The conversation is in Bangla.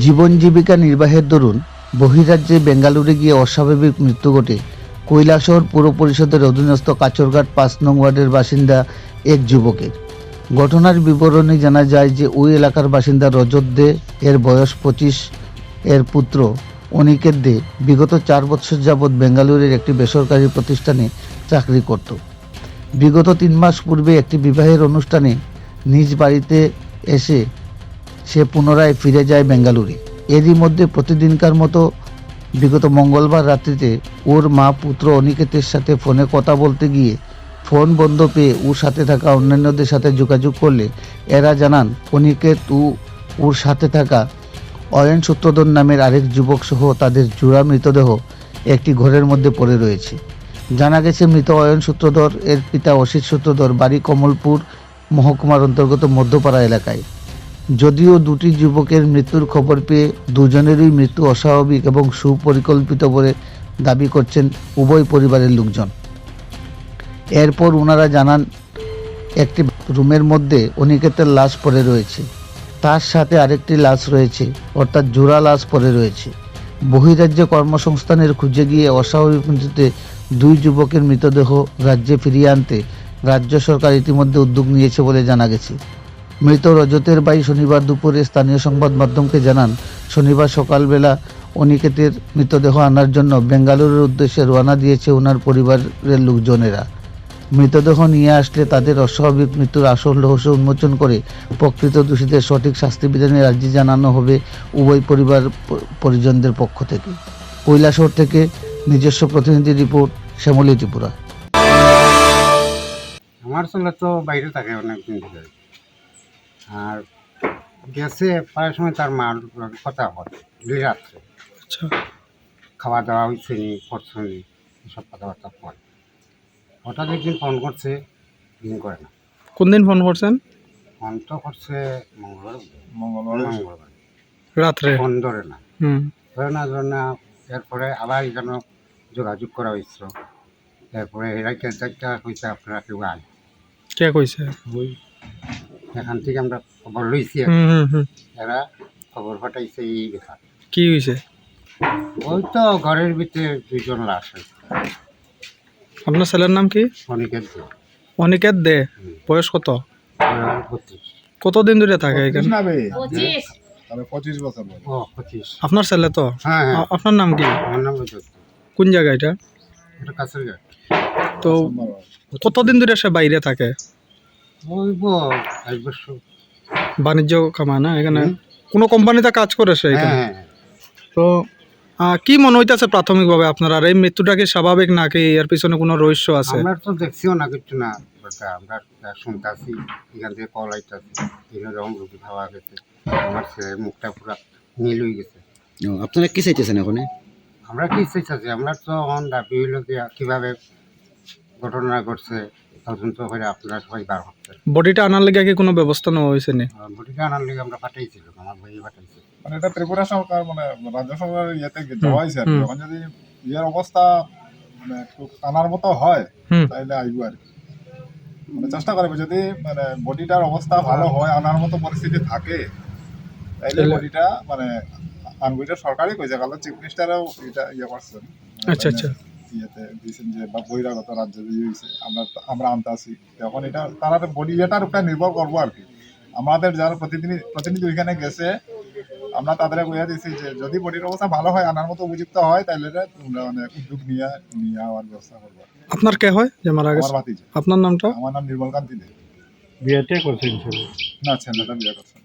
জীবন জীবিকা নির্বাহের দরুন বহিরাজ্যে বেঙ্গালুরু গিয়ে অস্বাভাবিক মৃত্যু ঘটে। কৈলাসহর পৌর পরিষদের অধীনস্থ কাচরঘাট পাঁচ নং ওয়ার্ডের বাসিন্দা এক যুবকের। ঘটনার বিবরণে জানা যায় যে ওই এলাকার বাসিন্দা রজত দে, এর বয়স পঁচিশ, এর পুত্র অনিকেত দে বিগত চার বছর যাবৎ বেঙ্গালুরুর একটি বেসরকারি প্রতিষ্ঠানে চাকরি করত। বিগত তিন মাস পূর্বে একটি বিবাহের অনুষ্ঠানে নিজ বাড়িতে এসে সে পুনরায় ফিরে যায় বেঙ্গালুরু। এরই মধ্যে প্রতিদিনকার মতো বিগত মঙ্গলবার রাত্রিতে ওর মা পুত্র অনিকেতের সাথে ফোনে কথা বলতে গিয়ে ফোন বন্ধ পেয়ে ওর সাথে থাকা অন্যান্যদের সাথে যোগাযোগ করলে এরা জানান, অনিকেত, ও ওর সাথে থাকা অয়ন সূত্রধর নামের আরেক যুবক সহ তাদের জোড়া মৃতদেহ একটি ঘরের মধ্যে পড়ে রয়েছে। জানা গেছে, মৃত অয়ন সূত্রধর এর পিতা অসিত সূত্রধর বাড়ি কমলপুর মহকুমার অন্তর্গত মধ্যপাড়া এলাকায়। যদিও দুটি যুবকের মৃত্যুর খবর পেয়ে দুজনেরই মৃত্যু অস্বাভাবিক এবং সুপরিকল্পিত বলে দাবি করছেন উভয় পরিবারের লোকজন। এরপর ওনারা জানান, একটি রুমের মধ্যে অনিকেতের লাশ পড়ে রয়েছে। তার সাথে আরেকটি লাশ রয়েছে, অর্থাৎ জোড়া লাশ পড়ে রয়েছে। বহিরাজ্যে কর্মসংস্থানের খুঁজে গিয়ে অস্বাভাবিক মৃত্যুতে দুই যুবকের মৃতদেহ রাজ্যে ফিরিয়ে আনতে রাজ্য সরকার ইতিমধ্যে উদ্যোগ নিয়েছে বলে জানা গেছে। মৃত রজতের ভাই শনিবার দুপুরে স্থানীয় সংবাদ মাধ্যমকে জানান, শনিবার সকালবেলা অনিকেতের মৃতদেহ আনার জন্য বেঙ্গালুরুর উদ্দেশ্যে রওনা দিয়েছে ওনার পরিবারের লোকজনেরা। মৃতদেহ নিয়ে আসলে তাদের অস্বাভাবিক মৃত্যুর আসল রহস্য উন্মোচন করে প্রকৃত দোষীদের সঠিক শাস্তি বিধানের আর্জি জানানো হবে উভয় পরিবার পরিজনদের পক্ষ থেকে। কৈলাসহর থেকে নিজস্ব প্রতিনিধি রিপোর্ট, শ্যামলী ত্রিপুরা। আমার ছেলে তো বাইরে থাকে অনেক দিন ধরে। আর গেছে প্রায় সময় তার মার কথা হয় রাত্রে। আচ্ছা। খাওয়া দাওয়া হয়েছে নি করছে নি এসব কথাবার্তা হয় হঠাৎ একদিন ফোন করছে দিন করে না। কোন দিন ফোন করছেন? ফোন তো করছে মঙ্গলবার। মঙ্গলবার। মঙ্গলবার। রাত্রে? ফোন ধরে না। হুম। ধরে না ধরে না এরপরে আবার যেন যোগাযোগ করা হয়েছিল। এরপরে এরা কেটা হয়েছে আপনারা কেউ আয় কে কইছে? ওই এখান থেকে আমরা খবর লইছি হুম হুম হুম। এরা খবর পাঠাইছে এই ব্যাপার। কি হইছে? ওই তো ঘরের ভিতরে দুইজন লাশ হয়েছে আপনার ছেলের নাম কি? অনেকের যে অনিকেত দে? বয়স কত? বত্রিশ কতদিন ধরে থাকে এখানে? পঁচিশ। বছর আপনার ছেলে তো? হ্যাঁ হ্যাঁ। আপনার নাম কি? কোন জায়গা এটা? তো। কতদিন ধরে সে বাইরে থাকে? বাণিজ্য কামা না এখানে। কোনো কোম্পানিতে কাজ করে সে হ্যাঁ এখানে? হ্যাঁ তো কি মনে হইতেছে প্রাথমিকভাবে আপনার? আর এই মৃত্যুটা কি স্বাভাবিক নাকি এর পিছনে কোনো রহস্য আছে? আমরা তো দেখছিও না কিছু না আমরা শুনতেছি এখান থেকে কল আইতাছি বিভিন্ন রকম রুটি খাওয়া গেছে আমার ছেলের মুখটা পুরো নীল হয়ে গেছে। ও, আপনারা কি চাইতেছেন এখন? আমরা কি চাইছি আমরা তো অন দাবি হইল যে কীভাবে ঘটনা ঘটছে তদন্ত করে আপনারা সবাই বার করতেন বডিটা আনার লেগে কি কোনো ব্যবস্থা নেওয়া হয়েছে নি? বটিটা আনার লিগে আমরা পাঠাইছিলাম আমার ভাই পাঠাইছে। মানে এটা ত্রিপুরা সরকার মানে রাজ্য সরকারের ইয়েতে দেওয়া হয়েছে আর। যদি ইয়ের অবস্থা মানে একটু টানার মতো হয় তাইলে আইব আর কি। মানে চেষ্টা করবে যদি মানে বডিটার অবস্থা ভালো হয় আনার মতো পরিস্থিতি থাকে তাইলে তাহলে- বডিটা মানে আনবইটা সরকারই কইছে কারণ চিফ মিনিস্টারও এটা ইয়ে করছেন। আচ্ছা আচ্ছা। দিয়েছেন যে বা বহিরাগত রাজ্য হয়েছে আমরা আমরা আনতে আসি তখন এটা তারা বডি এটার উপরে নির্ভর করব আর কি। আমাদের যারা প্রতিনিধি প্রতিনিধি ওইখানে গেছে আমরা তাদের কইয়া দিয়েছি যে যদি বডির অবস্থা ভালো হয় আনার মতো উপযুক্ত হয় তাহলে তোমরা মানে উদ্যোগ নিয়ে নিয়ে আওয়ার ব্যবস্থা করব আপনার কে হয় যে মারা আমার গেছে আপনার নামটা? আমার নাম নির্মল কান্তি দে। বিয়েতে করছেন না ছেলেটা বিয়ে করছে